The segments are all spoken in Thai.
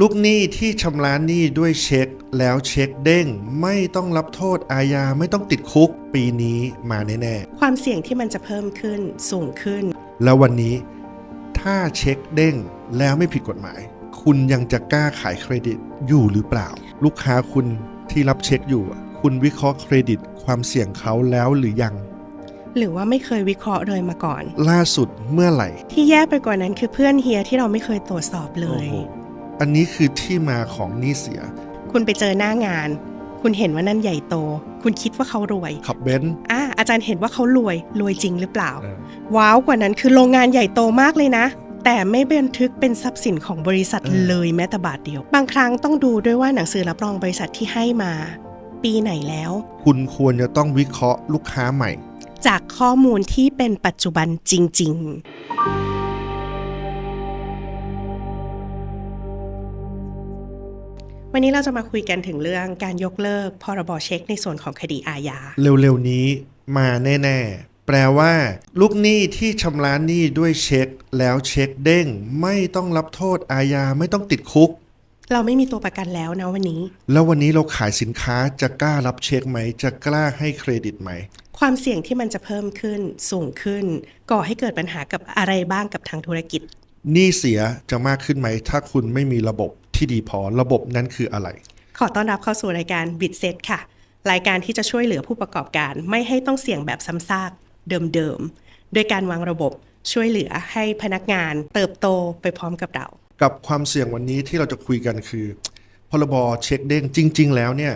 ลูกหนี้ที่ชำระหนี้ด้วยเช็คแล้วเช็คเด้ง ไม่ต้องรับโทษอาญาไม่ต้องติดคุก ปีนี้มาแน่ความเสี่ยงที่มันจะเพิ่มขึ้นสูงขึ้น ๆ แล้ววันนี้ ถ้าเช็คเด้งแล้วไม่ผิดกฎหมาย คุณยังจะกล้าขายเครดิตอยู่หรือเปล่า ลูกค้าคุณที่รับเช็คอยู่อะคุณวิเคราะห์เครดิตความเสี่ยงเขาแล้วหรือยัง หรือว่าไม่เคยวิเคราะห์เลยมาก่อน ล่าสุดเมื่อไหร่ที่แย่ไปกว่านั้นคือเพื่อนเฮียที่เราไม่เคยตรวจสอบเลยโอ้โห อันนี้คือที่มาของหนี้เสีย คุณไปเจอหน้างาน คุณเห็นว่านั่นใหญ่โต คุณคิดว่าเขารวยขับเบนซ์อะอาจารย์เห็นว่าเขารวยรวยจริงหรือเปล่าเออว้าวกว่านั้นคือโรงงานใหญ่โตมากเลยนะแต่ไม่บันทึกเป็นทรัพย์สินของบริษัทเลยแม้แต่บาทเดียว บางครั้งต้องดูด้วยว่าหนังสือรับรองบริษัทที่ให้มา ปีไหนแล้ว คุณควรจะต้องวิเคราะห์ลูกค้าใหม่ จากข้อมูลที่เป็นปัจจุบันจริง ๆ วันนี้เราจะมาคุยกันถึงเรื่องการยกเลิกพรบเช็คในส่วนของคดีอาญา เร็วๆนี้มาแน่ๆ แปลว่า ลูกหนี้ที่ชำระหนี้ด้วยเช็ค แล้วเช็คเด้ง ไม่ต้องรับโทษอาญาไม่ต้องติดคุก เราไม่มีตัวประกันแล้วนะวันนี้ แล้ววันนี้เราขายสินค้าจะกล้ารับเช็คไหม จะกล้าให้เครดิตไหม ความเสี่ยงที่มันจะเพิ่มขึ้นสูงขึ้น ก่อให้เกิดปัญหากับอะไรบ้างกับทางธุรกิจหนี้เสียจะมากขึ้นไหม ถ้าคุณไม่มีระบบ ที่ดีพอระบบนั้นคืออะไร ขอต้อนรับเข้าสู่รายการบิดเซตค่ะ รายการที่จะช่วยเหลือผู้ประกอบการไม่ให้ต้องเสี่ยงแบบซ้ำซากเดิมๆโดยการวางระบบช่วยเหลือให้พนักงานเติบโตไปพร้อมกับเรา กับความเสี่ยงวันนี้ที่เราจะคุยกันคือพรบเช็คเด้งจริง ๆ แล้วเนี่ย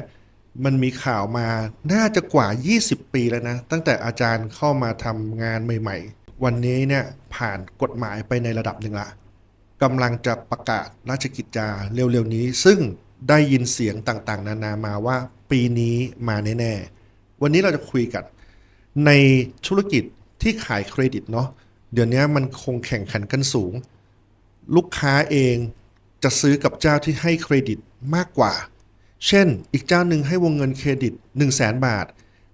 มันมีข่าวมาน่าจะกว่า 20 ปีแล้วนะ ตั้งแต่อาจารย์เข้ามาทำงานใหม่ ๆ วันนี้เนี่ยผ่านกฎหมายไปในระดับหนึ่งละ กำลังจะประกาศราชกิจจาเร็วๆนี้ ซึ่งได้ยินเสียงต่างๆ นานามาว่าปีนี้มาแน่ๆ วันนี้เราจะคุยกัน ในธุรกิจที่ขายเครดิตเนาะเดี๋ยวนี้มันคงแข่งขันกันสูง ลูกค้าเองจะซื้อกับเจ้าที่ให้เครดิตมากกว่า เช่น อีกเจ้าหนึ่งให้วงเงินเครดิต 1 0 0 0 0แบาท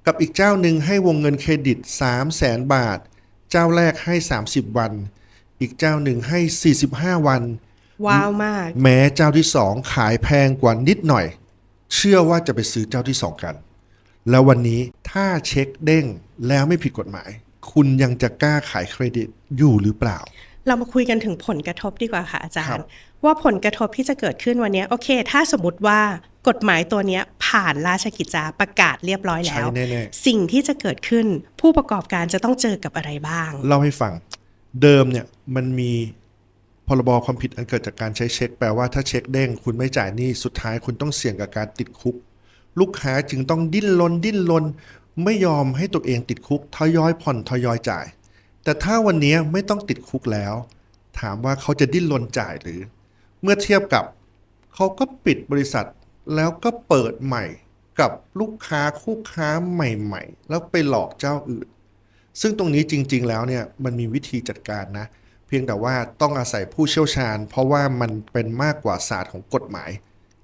กับอีกเจ้าหนึ่งให้วงเงินเครดิต 3 0 0แสนบาท เจ้าแรกให้ 30 วัน อีกเจ้าหนึ่งให้ 45 วัน ว้าวมาก แม้เจ้าที่2ขายแพงกว่านิดหน่อย เชื่อว่าจะไปซื้อเจ้าที่2กัน แล้ววันนี้ถ้าเช็คเด้งแล้วไม่ผิดกฎหมาย คุณยังจะกล้าขายเครดิตอยู่หรือเปล่า เรามาคุยกันถึงผลกระทบดีกว่าค่ะอาจาครัรย์บว่าผลกระทบที่จะเกิดขึ้นวันนี้โอเค ถ้าสมมติว่ากฎหมายตัวเนี้ยผ่านราชกิจจาประกาศเรียบร้อยแล้ใช้วแน่สิ่งที่จะเกิดขึ้นผู้ประกอบการจะต้องเจอกับอะไรบ้างๆเล่าให้ฟัง เดิมเนี่ยมันมีพรบความผิดอันเกิดจากการใช้เช็ค แปลว่าถ้าเช็คเด้งคุณไม่จ่ายหนี้สุดท้ายคุณต้องเสี่ยงกับการติดคุก ลูกค้าจึงต้องดิ้นรนดิ้นรนไม่ยอมให้ตัวเองติดคุกทยอยผ่อนทยอยจ่าย แต่ถ้าวันนี้ไม่ต้องติดคุกแล้ว ถามว่าเขาจะดิ้นรนจ่ายหรือ เมื่อเทียบกับเขาก็ปิดบริษัทแล้วก็เปิดใหม่กับลูกค้าคู่ค้าใหม่ ๆ แล้วไปหลอกเจ้าอื่น ซึ่งตรงนี้จริง ๆ แล้วเนี่ยมันมีวิธีจัดการนะ เพียงแต่ว่าต้องอาศัยผู้เชี่ยวชาญ เพราะว่ามันเป็นมากกว่าศาสตร์ของกฎหมาย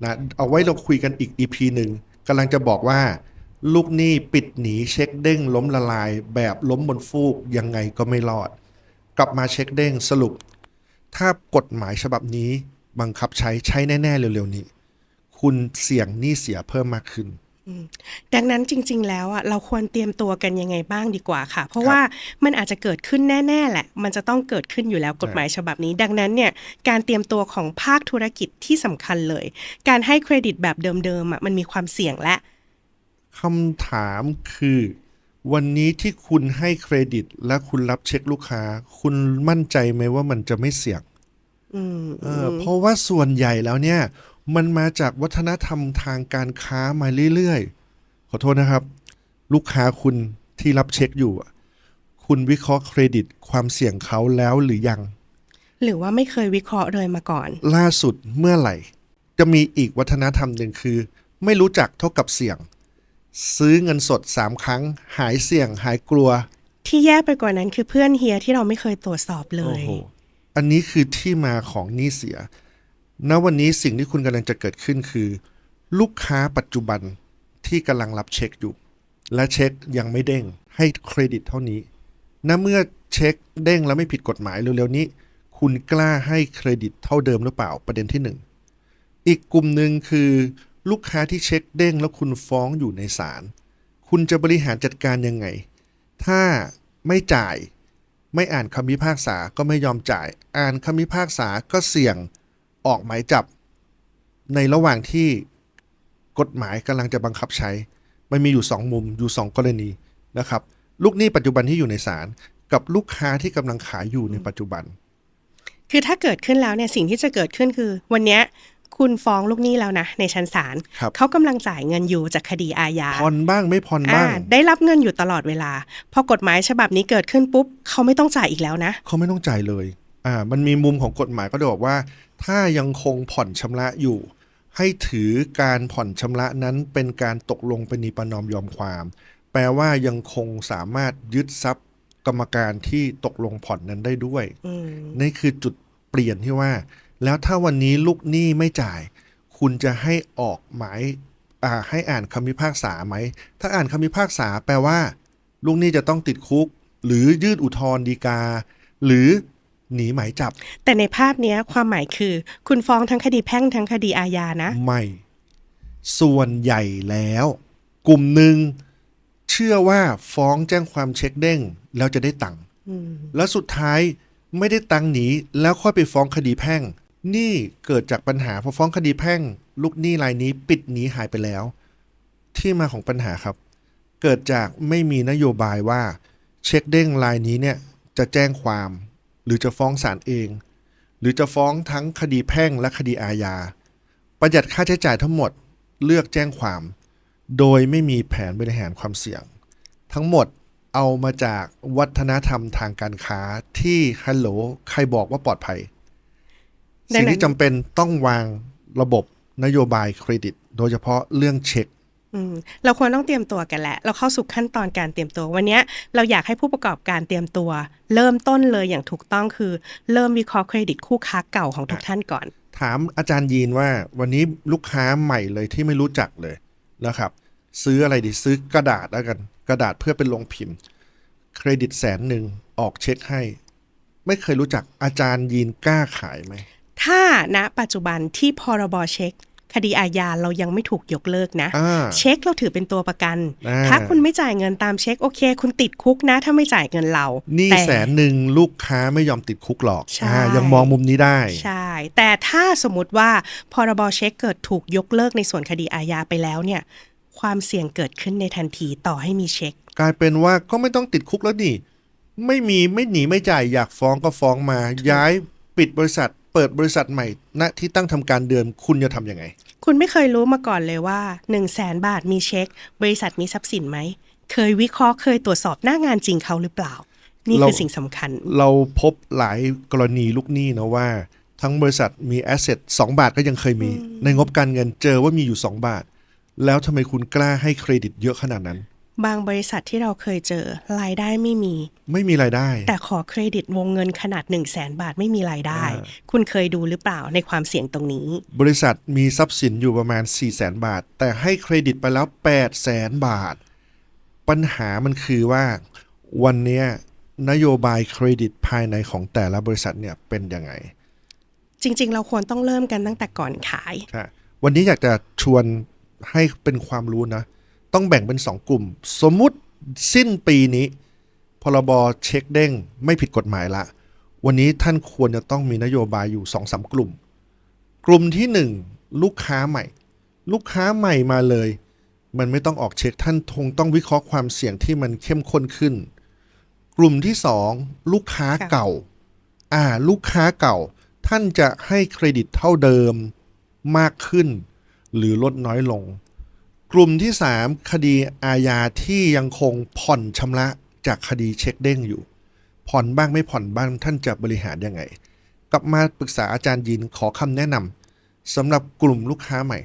นะเอาไว้เราคุยกันอีก EP หนึ่งกำลังจะบอกว่า ลูกหนี้ปิดหนีเช็คเด้งล้มละลาย แบบล้มบนฟูกยังไงก็ไม่รอด กลับมาเช็คเด้งสรุป ถ้ากฎหมายฉบับนี้บังคับใช้ใช้แน่ ๆ เร็ว ๆ นี้ คุณเสี่ยงหนี้เสียเพิ่มมากขึ้น ดังนั้นจริง ๆ แล้วอะเราควรเตรียมตัวกันยังไงบ้างดีกว่าค่ะ เพราะว่ามันอาจจะเกิดขึ้นแน่ ๆ แหละ มันจะต้องเกิดขึ้นอยู่แล้วกฎหมายฉบับนี้ ดังนั้นเนี่ยการเตรียมตัวของภาคธุรกิจที่สำคัญเลย การให้เครดิตแบบเดิมๆอะมันมีความเสี่ยงและ คำถามคือ วันนี้ที่คุณให้เครดิตและคุณรับเช็คลูกค้า คุณมั่นใจไหมว่ามันจะไม่เสี่ยง อืมเออเพราะว่าส่วนใหญ่แล้วเนี่ย มันมาจากวัฒนธรรมทางการค้ามาเรื่อยๆ ขอโทษนะครับ ลูกค้าคุณที่รับเช็คอยู่อะคุณวิเคราะห์เครดิตความเสี่ยงเขาแล้วหรือยัง หรือว่าไม่เคยวิเคราะห์เลยมาก่อน ล่าสุดเมื่อไหร่ จะมีอีกวัฒนธรรมหนึ่งคือ ไม่รู้จักเท่ากับเสี่ยง ซื้อเงินสดสามครั้ง หายเสี่ยงหายกลัว ที่แย่ไปกว่านั้นคือเพื่อนเฮียที่เราไม่เคยตรวจสอบเลยโอ้โหอันนี้คือที่มาของหนี้เสีย ณวันนี้สิ่งที่คุณกำลังจะเกิดขึ้นคือ ลูกค้าปัจจุบันที่กำลังรับเช็คอยู่ และเช็คยังไม่เด้งให้เครดิตเท่านี้ณเมื่อเช็คเด้งแล้วไม่ผิดกฎหมายเร็วๆนี้ คุณกล้าให้เครดิตเท่าเดิมหรือเปล่าประเด็นที่หนึ่งอีกกลุ่มหนึ่งคือ ลูกค้าที่เช็คเด้งแล้วคุณฟ้องอยู่ในศาลคุณจะบริหารจัดการยังไง ถ้าไม่จ่าย ไม่อ่านคำพิพากษาก็ไม่ยอมจ่าย อ่านคำพิพากษาก็เสี่ยง ออกหมายจับ ในระหว่างที่กฎหมายกำลังจะบังคับใช้ มันมีอยู่สองมุมอยู่สองกรณีนะครับ ลูกหนี้ปัจจุบันที่อยู่ในศาลกับลูกค้าที่กำลังขายอยู่ในปัจจุบัน คือถ้าเกิดขึ้นแล้วเนี่ยสิ่งที่จะเกิดขึ้นคือ วันเนี้ยคุณฟ้องลูกหนี้แล้วนะในชั้นศาลครับ เขากำลังจ่ายเงินอยู่จากคดีอาญาผ่อนบ้างไม่ผ่อนอ่าบ้างได้รับเงินอยู่ตลอดเวลา พอกฎหมายฉบับนี้เกิดขึ้นปุ๊บ เขาไม่ต้องจ่ายอีกแล้วนะ เขาไม่ต้องจ่ายเลย อ่า มันมีมุมของกฎหมายก็จะบอกว่า ถ้ายังคงผ่อนชำระอยู่ ให้ถือการผ่อนชำระนั้นเป็นการตกลงเป็นนิประนอมยอมความ แปลว่ายังคงสามารถยึดทรัพย์กรรมการที่ตกลงผ่อนนั้นได้ด้วยอืมนี่คือจุดเปลี่ยนที่ว่า แล้วถ้าวันนี้ลูกหนี้ไม่จ่าย คุณจะให้ออกหมายอ่าให้อ่านคำพิพากษาไหม ถ้าอ่านคำพิพากษาแปลว่า ลูกหนี้จะต้องติดคุก หรือยื่นอุทธรณ์ฎีกา หรือ หนีหมายจับ แต่ในภาพเนี้ยความหมายคือ คุณฟ้องทั้งคดีแพ่งทั้งคดีอาญานะ ไม่ ส่วนใหญ่แล้ว กลุ่มหนึ่งเชื่อว่าฟ้องแจ้งความเช็คเด้งแล้วจะได้ตังค์อืมแล้วสุดท้ายไม่ได้ตังค์หนีแล้วค่อยไปฟ้องคดีแพ่ง นี่เกิดจากปัญหาพอฟ้องคดีแพ่ง ลูกหนี้รายนี้ปิดหนีหายไปแล้ว ที่มาของปัญหาครับ เกิดจากไม่มีนโยบายว่า เช็คเด้งรายนี้เนี่ยจะแจ้งความ หรือจะฟ้องศาลเอง หรือจะฟ้องทั้งคดีแพ่งและคดีอาญา ประหยัดค่าใช้จ่ายทั้งหมดเลือกแจ้งความ โดยไม่มีแผนบริหารความเสี่ยง ทั้งหมดเอามาจากวัฒนธรรมทางการค้าที่ฮัลโหลใครบอกว่าปลอดภัยดังนั้นสิ่งที่จำเป็นต้องวางระบบนโยบายเครดิต โดยเฉพาะเรื่องเช็คอืม เราควรต้องเตรียมตัวกันแหละ เราเข้าสู่ขั้นตอนการเตรียมตัว วันเนี้ยเราอยากให้ผู้ประกอบการเตรียมตัว เริ่มต้นเลยอย่างถูกต้องคือ เริ่มวิเคราะห์เครดิตคู่ค้าเก่าของทุกท่านก่อน ถามอาจารย์ยีนว่าวันนี้ลูกค้าใหม่เลยที่ไม่รู้จักเลยนะครับ ซื้ออะไรดีซื้อกระดาษแล้วกัน กระดาษเพื่อเป็นลงพิมพ์ เครดิตแสนหนึ่งออกเช็คให้ ไม่เคยรู้จักอาจารย์ยีนกล้าขายไหมถ้าณปัจจุบันที่พรบเช็ค คดีอาญาเรายังไม่ถูกยกเลิกนะอ่าเช็คเราถือเป็นตัวประกันอ่าถ้าคุณไม่จ่ายเงินตามเช็คโอเค คุณติดคุกนะ ถ้าไม่จ่ายเงินเราหนี่แต่แสนหนึ่งลูกค้าไม่ยอมติดคุกหรอกใช่อ่ายังมองมุมนี้ได้ใช่ แต่ถ้าสมมติว่าพรบเช็คเกิดถูกยกเลิกในส่วนคดีอาญาไปแล้วเนี่ยความเสี่ยงเกิดขึ้นในทันทีต่อให้มีเช็ค กลายเป็นว่าก็ไม่ต้องติดคุกแล้วนี่ไม่มีไม่หนีไม่จ่ายอยากฟ้องก็ฟ้องมา ย้ายปิดบริษัท เปิดบริษัทใหม่ณที่ตั้งทำการเดิมคุณจะทำยังไง คุณไม่เคยรู้มาก่อนเลยว่า1นึ่งแสนบาทมีเช็ค บริษัทมีทรัพย์สินไหม เคยวิเคราะห์เคยตรวจสอบหน้างานจริงเขาหรือเปล่า นี่คือเราสิ่งสำคัญ เราพบหลายกรณีลูกหนี้นะว่า ทั้งบริษัทมีแอสเซทสองบาทก็ยังเคยมี ในงบการเงินเจอว่ามีอยู่ 2 บาท แล้วทำไมคุณกล้าให้เครดิตเยอะขนาดนั้น บางบริษัทที่เราเคยเจอรายได้ไม่มี ไม่มีรายได้ แต่ขอเครดิตวงเงินขนาด1นึ่งแสนบาทไม่มีรายได้อ่าคุณเคยดูหรือเปล่าในความเสี่ยงตรงนี้ บริษัทมีทรัพย์สินอยู่ประมาณ 4 0 0แสนบาท แต่ให้เครดิตไปแล้ว8 0 0แสนบาท ปัญหามันคือว่าวันเนี้ยนโยบายเครดิตภายในของแต่ละบริษัทเนี่ยเป็นยังไง จริง ๆ เราควรต้องเริ่มกันตั้งแต่ก่อนขายค่ะวันนี้อยากจะชวนให้เป็นความรู้นะ ต้องแบ่งเป็น 2 กลุ่ม สมมุติสิ้นปีนี้ พรบเช็คเด้งไม่ผิดกฎหมายละ วันนี้ท่านควรจะต้องมีนโยบายอยู่2อสกลุ่ม กลุ่มที่ 1 ลูกค้าใหม่ ลูกค้าใหม่มาเลย มันไม่ต้องออกเช็คท่านคงต้องวิเคราะห์ความเสี่ยงที่มันเข้มข้นขึ้น กลุ่มที่ 2 ลูกค้าเก่า อ่า ลูกค้าเก่า ท่านจะให้เครดิตเท่าเดิมมากขึ้น หรือลดน้อยลง กลุ่มที่ 3 คดีอาญาที่ยังคงผ่อนชำระจากคดีเช็คเด้งอยู่ ผ่อนบ้างไม่ผ่อนบ้างท่านจะบริหารยังไง กลับมาปรึกษาอาจารย์ยินขอคำแนะนำสำหรับกลุ่มลูกค้าใหม่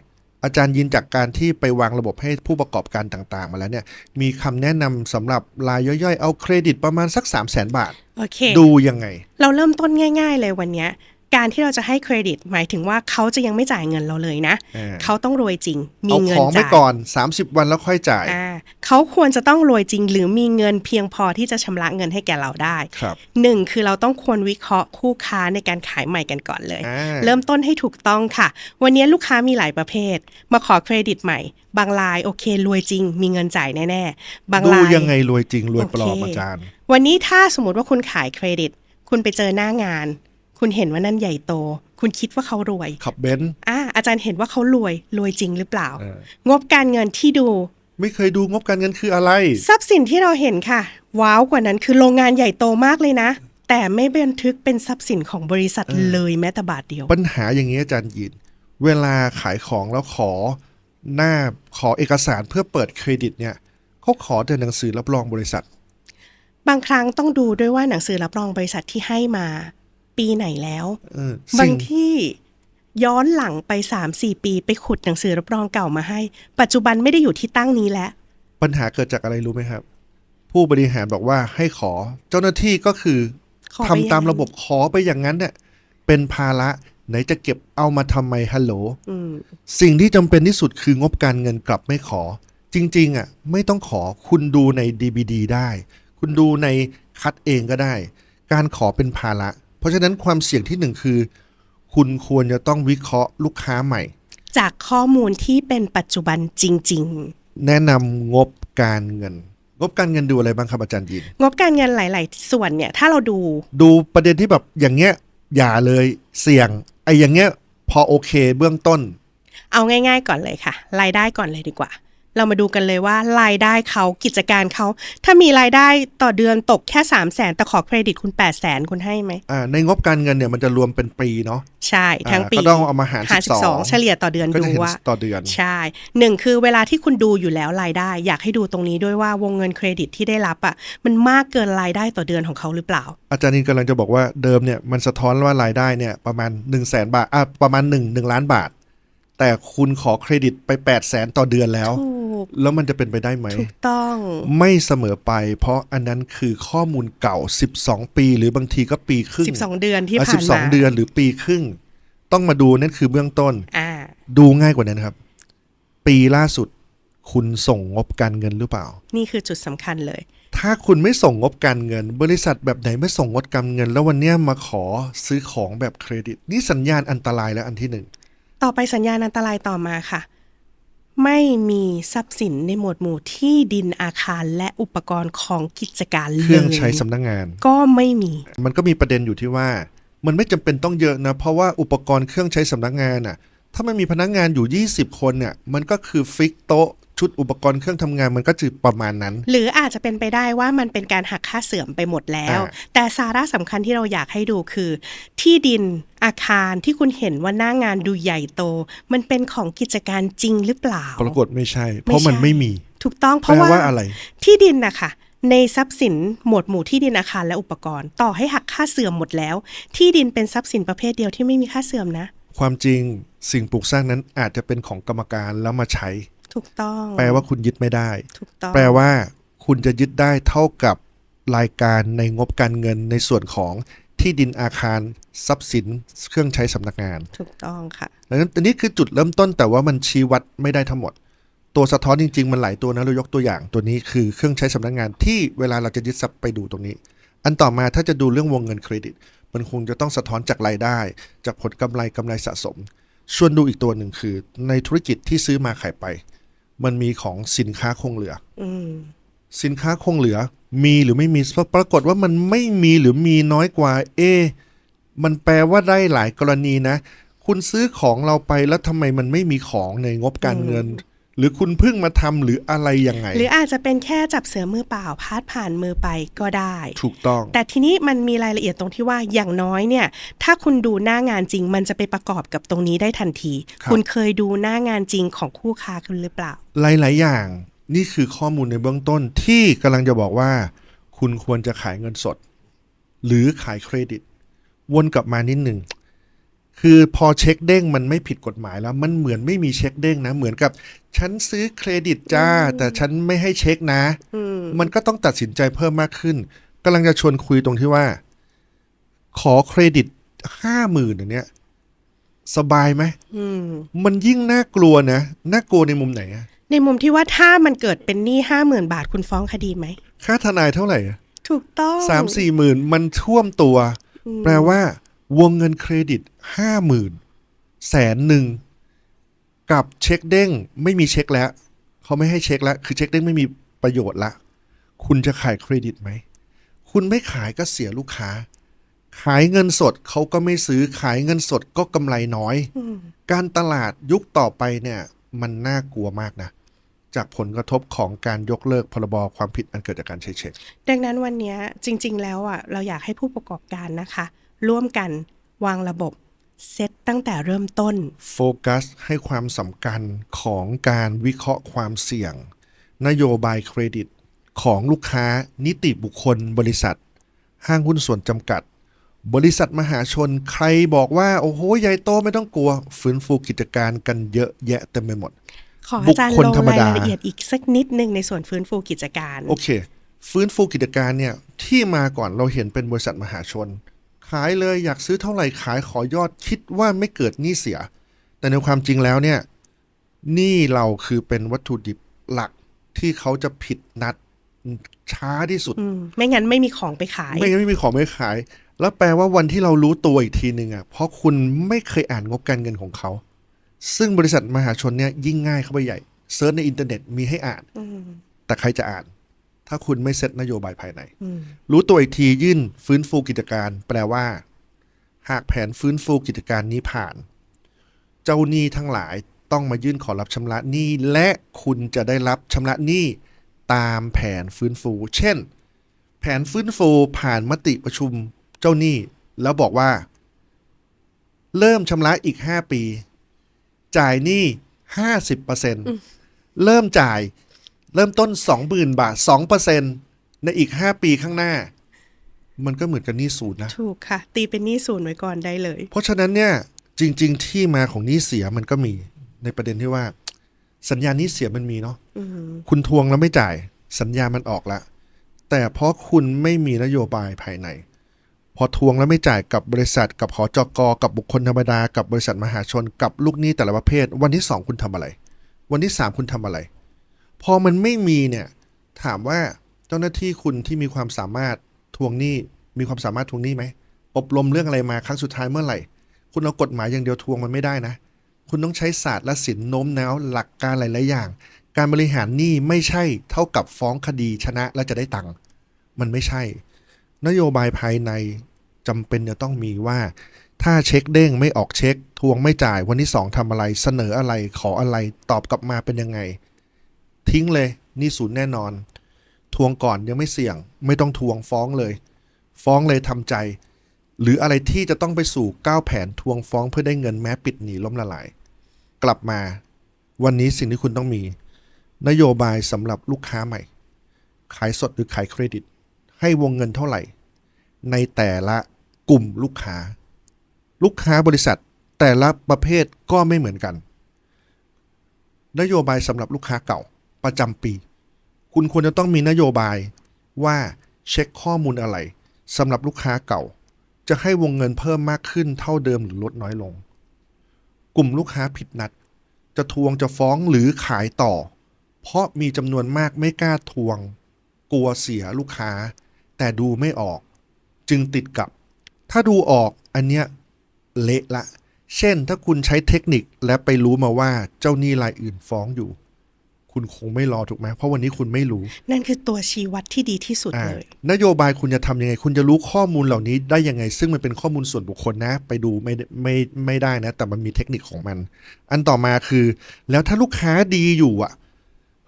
อาจารย์ยินจากการที่ไปวางระบบให้ผู้ประกอบการต่างๆ มาแล้วเนี่ย มีคำแนะนำสำหรับรายย่อยๆ เอาเครดิตประมาณสัก 3 0 0 0 0 0 บาทโอเคดูยังไง เราเริ่มต้นง่าย ๆ เลยวันเนี้ย การที่เราจะให้เครดิต หมายถึงว่าเขาจะยังไม่จ่ายเงินเราเลยนะอ่าเขาต้องรวยจริง มีเอาเงิขนองไปจ่ายก่อน 30 วันแล้วค่อยจ่ายอ่าเขาควรจะต้องรวยจริง หรือมีเงินเพียงพอที่จะชำระเงินให้แก่เราได้ครับหนึ่งคือเราต้องควรวิเคราะห์คู่ค้าในการขายใหม่กันก่อนเลยอ่าเริ่มต้นให้ถูกต้องค่ะ วันนี้ลูกค้ามีหลายประเภท มาขอเครดิตใหม่ บางรายโอเค รวยจริง มีเงินจ่ายแน่ๆบางดูรายยังไงรวยจริงรวยปลอมโอเคอาจารย์ วันนี้ถ้าสมมติว่าคุณขายเครดิตคุณไปเจอหน้างาน คุณเห็นว่านั่นใหญ่โต คุณคิดว่าเขารวย ขับเบนซ์อ่าอาจารย์เห็นว่าเขารวย รวยจริงหรือเปล่าเอองบการเงินที่ดู ไม่เคยดูงบการเงินคืออะไร ทรัพย์สินที่เราเห็นค่ะ ว้าวกว่านั้นคือโรงงานใหญ่โตมากเลยนะ แต่ไม่บันทึกเป็นทรัพย์สินของบริษัทเลยแม้แต่บาทเดียว ปัญหาอย่างนี้อาจารย์ยิน เวลาขายของแล้วขอหน้าขอเอกสารเพื่อเปิดเครดิตเนี่ยเขาขอแต่หนังสือรับรองบริษัท บางครั้งต้องดูด้วยว่าหนังสือรับรองบริษัทที่ให้มา ปีไหนแล้วเออบาสิ่งงที่ย้อนหลังไป3-4ปี ไปขุดหนังสือรับรองเก่ามาให้ ปัจจุบันไม่ได้อยู่ที่ตั้งนี้แล้ว ปัญหาเกิดจากอะไรรู้ไหมครับ ผู้บริหารบอกว่าให้ขอ เจ้าหน้าที่ก็คือขอไปทำตามระบบขอไปอย่างนั้นเนี่ยเป็นภาระไหนจะเก็บเอามาทำไมฮัลโหลอืมสิ่งที่จำเป็นที่สุดคืองบการเงินกลับไม่ขอ จริง ๆ อะ ไม่ต้องขอคุณดูใน DVD ได้ คุณดูในคัดเองก็ได้ การขอเป็นภาระ เพราะฉะนั้นความเสี่ยงที่หนึ่งคือ คุณควรจะต้องวิเคราะห์ลูกค้าใหม่ จากข้อมูลที่เป็นปัจจุบันจริงแนะนำงบการเงิน งบการเงินดูอะไรบ้างครับอาจารย์ยินๆงบการเงินหลาย ๆ ส่วนเนี่ยถ้าเราดู ดูประเด็นที่แบบอย่างเงี้ยอย่าเลยเสี่ยงไอ้อย่างเงี้ยพอโอเคเบื้องต้น เอาง่าย ๆ ก่อนเลยค่ะ รายได้ก่อนเลยดีกว่า เรามาดูกันเลยว่ารายได้เขากิจการเขา ถ้ามีรายได้ต่อเดือนตกแค่3 0 0แสนแต่ขอเครดิตคุณ8 0 0แสนคุณให้ไหมอ่าในงบการเงินเนี่ยมันจะรวมเป็นปีเนาะใช่ทั้งปีอ่าก็ต้องเอามาหารหาร12 12 เฉลี่ยต่อเดือนก็ดูจะเห็นว่าต่อเดือนใช่หนึ่งคือเวลาที่คุณดูอยู่แล้วรายได้ อยากให้ดูตรงนี้ด้วยว่าวงเงินเครดิตที่ได้รับอะมันมากเกินรายได้ต่อเดือนของเขาหรือเปล่า อาจารย์นินกำลังจะบอกว่าเดิมเนี่ยมันสะท้อนว่ารายได้เนี่ยประมาณ1นึ่งแสนบาทอะประมาณ1นึ่งหนึ่งล้านบาท แต่คุณขอเครดิตไป8ปดแสนต่อเดือนแล้วถูกแล้วมันจะเป็นไปได้ไหม ถูกต้อง ไม่เสมอไป เพราะอันนั้นคือข้อมูลเก่า 12 ปี หรือบางทีก็ปีครึ่ง 12 เดือนที่อะผ่านมา12 เดือนหรือปีครึ่ง ต้องมาดูนั่นคือเบื้องต้นอ่าดูง่ายกว่านั้นครับ ปีล่าสุด คุณส่งงบการเงินหรือเปล่า นี่คือจุดสำคัญเลย ถ้าคุณไม่ส่งงบการเงิน บริษัทแบบไหนไม่ส่งงบการเงิน แล้ววันเนี้ยมาขอซื้อของแบบเครดิต นี่สัญญาณอันตรายแล้วอันที่หนึ่ง ต่อไปสัญญาณอันตรายต่อมาค่ะ ไม่มีทรัพย์สินในหมวดหมู่ที่ดินอาคารและอุปกรณ์ของกิจการเคเลรื่องยใช้สำนักงาน ก็ไม่มี มันก็มีประเด็นอยู่ที่ว่า มันไม่จำเป็นต้องเยอะนะ เพราะว่าอุปกรณ์เครื่องใช้สำนักงานน่ะถ้ามันมีพนักงานอยู่ 20 คนเนี่ย มันก็คือฟิกโต๊ะ ชุดอุปกรณ์เครื่องทำงานมันก็จะประมาณนั้น หรืออาจจะเป็นไปได้ว่ามันเป็นการหักค่าเสื่อมไปหมดแล้วอ่าแต่สาระสำคัญที่เราอยากให้ดูคือ ที่ดินอาคารที่คุณเห็นว่าหน้างานดูใหญ่โต มันเป็นของกิจการจริงหรือเปล่า ปรากฏไม่ใช่ เพราะมันใช่ไม่มี ถูกต้องเพแปลราะว่าว่าอะไร ที่ดินนะคะในทรัพย์สินหมวดหมู่ที่ดินอาคารและอุปกรณ์ ต่อให้หักค่าเสื่อมหมดแล้ว ที่ดินเป็นทรัพย์สินประเภทเดียวที่ไม่มีค่าเสื่อมนะ ความจริงสิ่งปลูกสร้างนั้นอาจจะเป็นของกรรมการแล้วมาใช้ ถูกต้อง แปลว่าคุณยึดไม่ได้ ถูกต้อง แปลว่าคุณจะยึดได้เท่ากับรายการในงบการเงินในส่วนของที่ดินอาคารทรัพย์สินเครื่องใช้สำนักงาน ถูกต้องค่ะดังนั้นอันนี้คือจุดเริ่มต้นแต่ว่ามันชี้วัดไม่ได้ทั้งหมด ตัวสะท้อนจริง ๆ มันหลายตัวนะเรายกตัวอย่างตัวนี้คือเครื่องใช้สำนักงานที่เวลาเราจะยึดทรัพย์ไปดูตรงนี้ อันต่อมาถ้าจะดูเรื่องวงเงินเครดิต มันคงจะต้องสะท้อนจากรายได้ จากผลกำไรกำไรสะสม ส่วนดูอีกตัวหนึ่งคือ ในธุรกิจที่ซื้อมาขายไป มันมีของสินค้าคงเหลืออืมสินค้าคงเหลือ มีหรือไม่มีปรากฏว่ามันไม่มีหรือมีน้อยกว่า เอะมันแปลว่าได้หลายกรณีนะ คุณซื้อของเราไปแล้วทำไมมันไม่มีของในงบการเงิน หรือคุณเพิ่งมาทำหรืออะไรยังไง หรืออาจจะเป็นแค่จับเสือมือเปล่าพาดผ่านมือไปก็ได้ ถูกต้อง แต่ทีนี้มันมีรายละเอียดตรงที่ว่าอย่างน้อยเนี่ย ถ้าคุณดูหน้างานจริง มันจะไปประกอบกับตรงนี้ได้ทันทีครับคุณเคยดูหน้างานจริงของคู่ค้าคุณหรือเปล่า หลาย ๆ อย่าง นี่คือข้อมูลในเบื้องต้นที่กำลังจะบอกว่า คุณควรจะขายเงินสด หรือขายเครดิต วนกลับมานิดหนึ่ง คือพอเช็คเด้งมันไม่ผิดกฎหมายแล้ว มันเหมือนไม่มีเช็คเด้งนะ เหมือนกับ ฉันซื้อเครดิตจ้า แต่ฉันไม่ให้เช็คนะอืมมันก็ต้องตัดสินใจเพิ่มมากขึ้นกำลังจะชวนคุยตรงที่ว่า ขอเครดิตห้าหมื่นอย่างเนี้ยสบายไหมอืมมันยิ่งน่ากลัวนะ น่ากลัวในมุมไหนอะในมุมที่ว่าถ้ามันเกิดเป็นหนี้ห้าหมื่นบาทคุณฟ้องคดีไหม ค่าทนายเท่าไหร่อะถูกต้องสามสี่หมื่นมันท่วมตัวอืมแปลว่า วงเงินเครดิตห้าหมื่นแสนหนึ่งกับเช็คเด้งไม่มีเช็คแล้ว เขาไม่ให้เช็คแล้ว คือเช็คเด้งไม่มีประโยชน์ละ คุณจะขายเครดิตไหม คุณไม่ขายก็เสียลูกค้า ขายเงินสดเขาก็ไม่ซื้อขายเงินสดก็กำไรน้อยอืมการตลาดยุคต่อไปเนี่ย มันน่ากลัวมากนะ จากผลกระทบของการยกเลิกพรบความผิดอันเกิดจากการใช้เช็ค ดังนั้นวันเนี้ยจริง ๆ แล้วอะเราอยากให้ผู้ประกอบการนะคะ ร่วมกันวางระบบเซตตั้งแต่เริ่มต้น โฟกัสให้ความสำคัญของการวิเคราะห์ความเสี่ยง นโยบายเครดิต ของลูกค้านิติบุคคลบริษัท ห้างหุ้นส่วนจำกัด บริษัทมหาชนใครบอกว่า โอ้โห ใหญ่โตไม่ต้องกลัว ฟื้นฟูกิจการกันเยอะแยะเต็มไปหมด ขออาจารย์บุคคลลงธรรมรายดาละเอียดอีกสักนิดนึงในส่วนฟื้นฟูกิจการ โอเค ฟื้นฟูกิจการเนี่ยที่มาก่อนเราเห็นเป็นบริษัทมหาชน ขายเลยอยากซื้อเท่าไหร่ขายขอยอดคิดว่าไม่เกิดหนี้เสีย แต่ในความจริงแล้วเนี่ยหนี้เราคือเป็นวัตถุดิบหลักที่เขาจะผิดนัดช้าที่สุดอืมไม่งั้นไม่มีของไปขาย ไม่งั้นไม่มีของไม่ขาย แล้วแปลว่าวันที่เรารู้ตัวอีกทีหนึ่งอะ เพราะคุณไม่เคยอ่านงบการเงินของเขา ซึ่งบริษัทมหาชนเนี่ยยิ่งง่ายเข้าไปใหญ่เซิร์ชในอินเทอร์เน็ตมีให้อ่านอืมแต่ใครจะอ่าน ถ้าคุณไม่เซตนโยบายภายในอืมรู้ตัวอีกทียื่นฟื้นฟูกิจการ แปลว่า หากแผนฟื้นฟูกิจการนี้ผ่าน เจ้าหนี้ทั้งหลายต้องมายื่นขอรับชำระหนี้และคุณจะได้รับชำระหนี้ตามแผนฟื้นฟู เช่น แผนฟื้นฟูผ่านมติประชุมเจ้าหนี้ แล้วบอกว่า เริ่มชำระอีก 5 ปี จ่ายหนี้50%เริ่มจ่าย เริ่มต้น 20,000 บาท 2%ในอีก 5 ปีข้างหน้า มันก็เหมือนกับหนี้ศูนย์นะ ถูกค่ะ ตีเป็นหนี้ศูนย์ไว้ก่อนได้เลย เพราะฉะนั้นเนี่ยจริง ๆ ที่มาของหนี้เสียมันก็มีในประเด็นที่ว่า สัญญาหนี้เสียมันมีเนาะอืมคุณทวงแล้วไม่จ่าย สัญญามันออกแล้วแต่เพราะคุณไม่มีนโยบายภายใน พอทวงแล้วไม่จ่ายกับบริษัท กับหอจกกับบุคคลธรรมดากับบริษัทมหาชน กับลูกหนี้แต่ละประเภท วันที่สองคุณทำอะไร วันที่สามคุณทำอะไร พอมันไม่มีเนี่ย ถามว่าเจ้าหน้าที่คุณที่มีความสามารถทวงหนี้ มีความสามารถทวงหนี้ไหม อบรมเรื่องอะไรมาครั้งสุดท้ายเมื่อไหร่ คุณเอากฎหมายอย่างเดียวทวงมันไม่ได้นะ คุณต้องใช้ศาสตร์และศิลป์โน้มน้าวหลักการหลายๆอย่าง การบริหารหนี้ไม่ใช่เท่ากับฟ้องคดีชนะแล้วจะได้ตังค์มันไม่ใช่ นโยบายภายในจำเป็นจะต้องมีว่าถ้าเช็คเด้งไม่ออกเช็ค ทวงไม่จ่ายวันที่สองทำอะไรเสนออะไรขออะไรตอบกลับมาเป็นยังไง ทิ้งเลย นี่ศูนย์แน่นอน ทวงก่อนยังไม่เสี่ยง ไม่ต้องทวงฟ้องเลย ฟ้องเลยทำใจ หรืออะไรที่จะต้องไปสู่ก้าวแผนทวงฟ้องเพื่อได้เงินแม้ปิดหนีล้มละลาย กลับมา วันนี้สิ่งที่คุณต้องมี นโยบายสำหรับลูกค้าใหม่ ขายสดหรือขายเครดิต ให้วงเงินเท่าไหร่ ในแต่ละกลุ่มลูกค้า ลูกค้าบริษัทแต่ละประเภทก็ไม่เหมือนกัน นโยบายสำหรับลูกค้าเก่า ประจำปี คุณควรจะต้องมีนโยบายว่าเช็คข้อมูลอะไรสำหรับลูกค้าเก่า จะให้วงเงินเพิ่มมากขึ้นเท่าเดิมหรือลดน้อยลง กลุ่มลูกค้าผิดนัด จะทวงจะฟ้องหรือขายต่อ เพราะมีจำนวนมากไม่กล้าทวง กลัวเสียลูกค้า แต่ดูไม่ออก จึงติดกับ ถ้าดูออกอันเนี้ยเละละ เช่นถ้าคุณใช้เทคนิคและไปรู้มาว่าเจ้าหนี้รายอื่นฟ้องอยู่ คุณคงไม่รอถูกไหมเพราะวันนี้คุณไม่รู้ นั่นคือตัวชี้วัดที่ดีที่สุดอ่าเลย นโยบายคุณจะทำยังไง คุณจะรู้ข้อมูลเหล่านี้ได้ยังไง ซึ่งมันเป็นข้อมูลส่วนบุคคลนะ ไปดูไม่ได้ไม่ไม่ได้นะ แต่มันมีเทคนิคของมัน อันต่อมาคือ แล้วถ้าลูกค้าดีอยู่อะ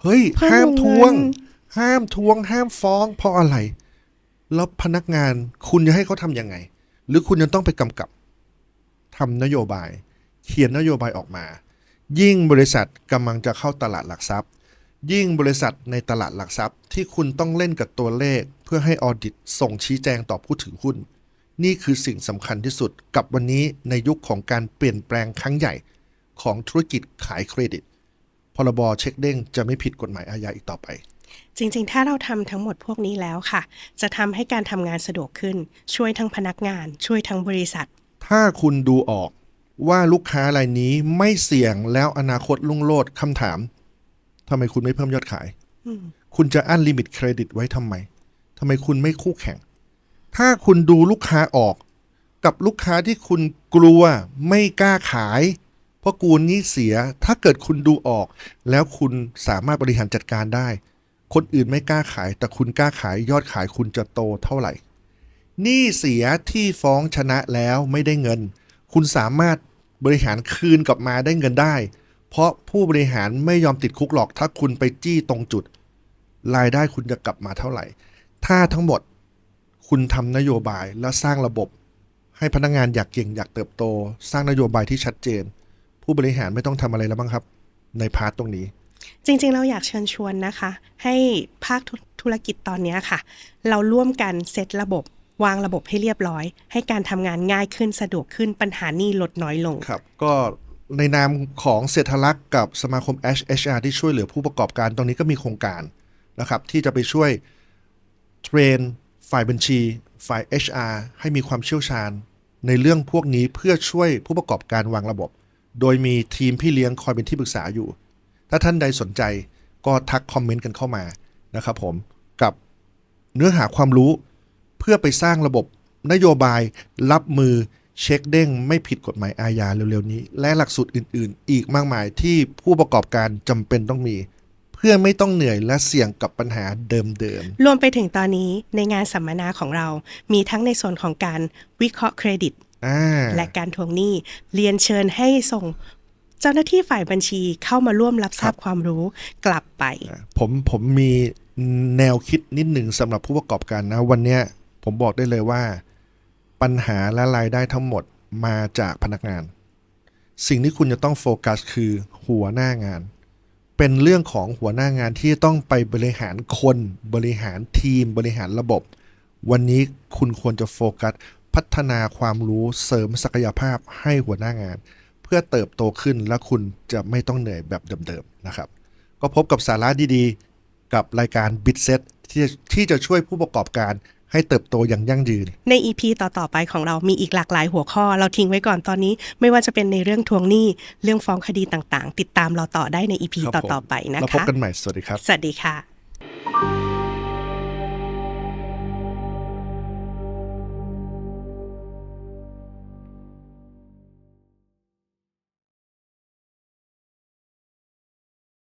เฮ้ยเพิ่มห้ามทวงเงินห้ามทวง ห้ามฟ้อง เพราะอะไร แล้วพนักงานคุณจะให้เขาทำยังไง หรือคุณจะต้องไปกำกับทำนโยบาย เขียนนโยบายออกมายิ่งบริษัทกำลังจะเข้าตลาดหลักทรัพย์ ยิ่งบริษัทในตลาดหลักทรัพย์ ที่คุณต้องเล่นกับตัวเลข เพื่อให้ออดิตส่งชี้แจงต่อผู้ถือหุ้น นี่คือสิ่งสำคัญที่สุดกับวันนี้ในยุคของการเปลี่ยนแปลงครั้งใหญ่ของธุรกิจขายเครดิต พรบเช็คเด้งจะไม่ผิดกฎหมายอาญาอีกต่อไป จริงๆ ถ้าเราทำทั้งหมดพวกนี้แล้วค่ะ จะทำให้การทำงานสะดวกขึ้น ช่วยทั้งพนักงาน ช่วยทั้งบริษัททถ้าคุณดูออกว่าลูกค้ารายนี้ไม่เสี่ยงแล้วอนาคตลุ่งโลดคำถาม ทำไมคุณไม่เพิ่มยอดขายอืมคุณจะอั้นลิมิตเครดิตไว้ทำไมทำไมคุณไม่คู่แข่ง ถ้าคุณดูลูกค้าออก กับลูกค้าที่คุณกลัวไม่กล้าขาย เพราะกูนี้เสีย ถ้าเกิดคุณดูออก แล้วคุณสามารถบริหารจัดการได้ คนอื่นไม่กล้าขาย แต่คุณกล้าขายยอดขายคุณจะโตเท่าไหร่หนี้เสียที่ฟ้องชนะแล้วไม่ได้เงิน คุณสามารถบริหารคืนกลับมาได้เงินได้ เพราะผู้บริหารไม่ยอมติดคุกหรอกถ้าคุณไปจี้ตรงจุด รายได้คุณจะกลับมาเท่าไหร่ ถ้าทั้งหมดคุณทำนโยบายและสร้างระบบ ให้พนักงานอยากเก่งอยากเติบโต สร้างนโยบายที่ชัดเจน ผู้บริหารไม่ต้องทำอะไรแล้วบ้างครับ ในพาร์ทตรงนี้ จริงๆ เราอยากเชิญชวนนะคะ ให้ภาคธุธุรกิจตอนเนี้ยค่ะ เราร่วมกันเซตระบบวางระบบให้เรียบร้อย ให้การทำงานง่ายขึ้นสะดวกขึ้นปัญหานี้ลดน้อยลงครับ ก็ ในนามของเศรษฐลักษณ์กับสมาคม HR ที่ช่วยเหลือผู้ประกอบการ ตรงนี้ก็มีโครงการนะครับที่จะไปช่วยเทรนฝ่ายบัญชี ฝ่าย HR ให้มีความเชี่ยวชาญ ในเรื่องพวกนี้เพื่อช่วยผู้ประกอบการวางระบบ โดยมีทีมพี่เลี้ยงคอยเป็นที่ปรึกษาอยู่ ถ้าท่านใดสนใจก็ทักคอมเมนต์กันเข้ามานะครับผมกับเนื้อหาความรู้เพื่อไปสร้างระบบนโยบายรับมือ เช็คเด้งไม่ผิดกฎหมายอาญาเร็วๆนี้ และหลักสูตรอื่นๆ อีกมากมายที่ผู้ประกอบการจำเป็นต้องมี เพื่อไม่ต้องเหนื่อยและเสี่ยงกับปัญหาเดิมรวมไปถึงตอนนี้ในงานสัมมนาของเรา มีทั้งในส่วนของการวิเคราะห์เครดิตๆอ่าและการทวงหนี้เรียนเชิญให้ส่งเจ้าหน้าที่ฝ่ายบัญชีเข้ามาร่วมรับทราบความรู้กลับไป ผมผมมีแนวคิดนิดหนึ่งสำหรับผู้ประกอบการนะ วันเนี้ยผมบอกได้เลยว่า ปัญหาและรายได้ทั้งหมดมาจากพนักงาน สิ่งที่คุณจะต้องโฟกัสคือหัวหน้างาน เป็นเรื่องของหัวหน้างานที่ต้องไปบริหารคน บริหารทีม บริหารระบบ วันนี้คุณควรจะโฟกัส พัฒนาความรู้เสริมศักยภาพให้หัวหน้างาน เพื่อเติบโตขึ้นและคุณจะไม่ต้องเหนื่อยแบบเดิมๆนะครับ ก็พบกับสาระดีๆ กับรายการ b i t s e t ที่จะที่จะช่วยผู้ประกอบการ ให้เติบโตอย่างยั่งยืน ใน EP ต่อ ๆ ไปของเรามีอีกหลากหลายหัวข้อ เราทิ้งไว้ก่อนตอนนี้ ไม่ว่าจะเป็นในเรื่องทวงหนี้ เรื่องฟ้องคดีต่างๆ ติดตามเราต่อได้ใน EP ครับผมต่อ ๆ ไปนะแล้วพบคะกันใหม่ สวัสดีครับ สวัสดีค่ะ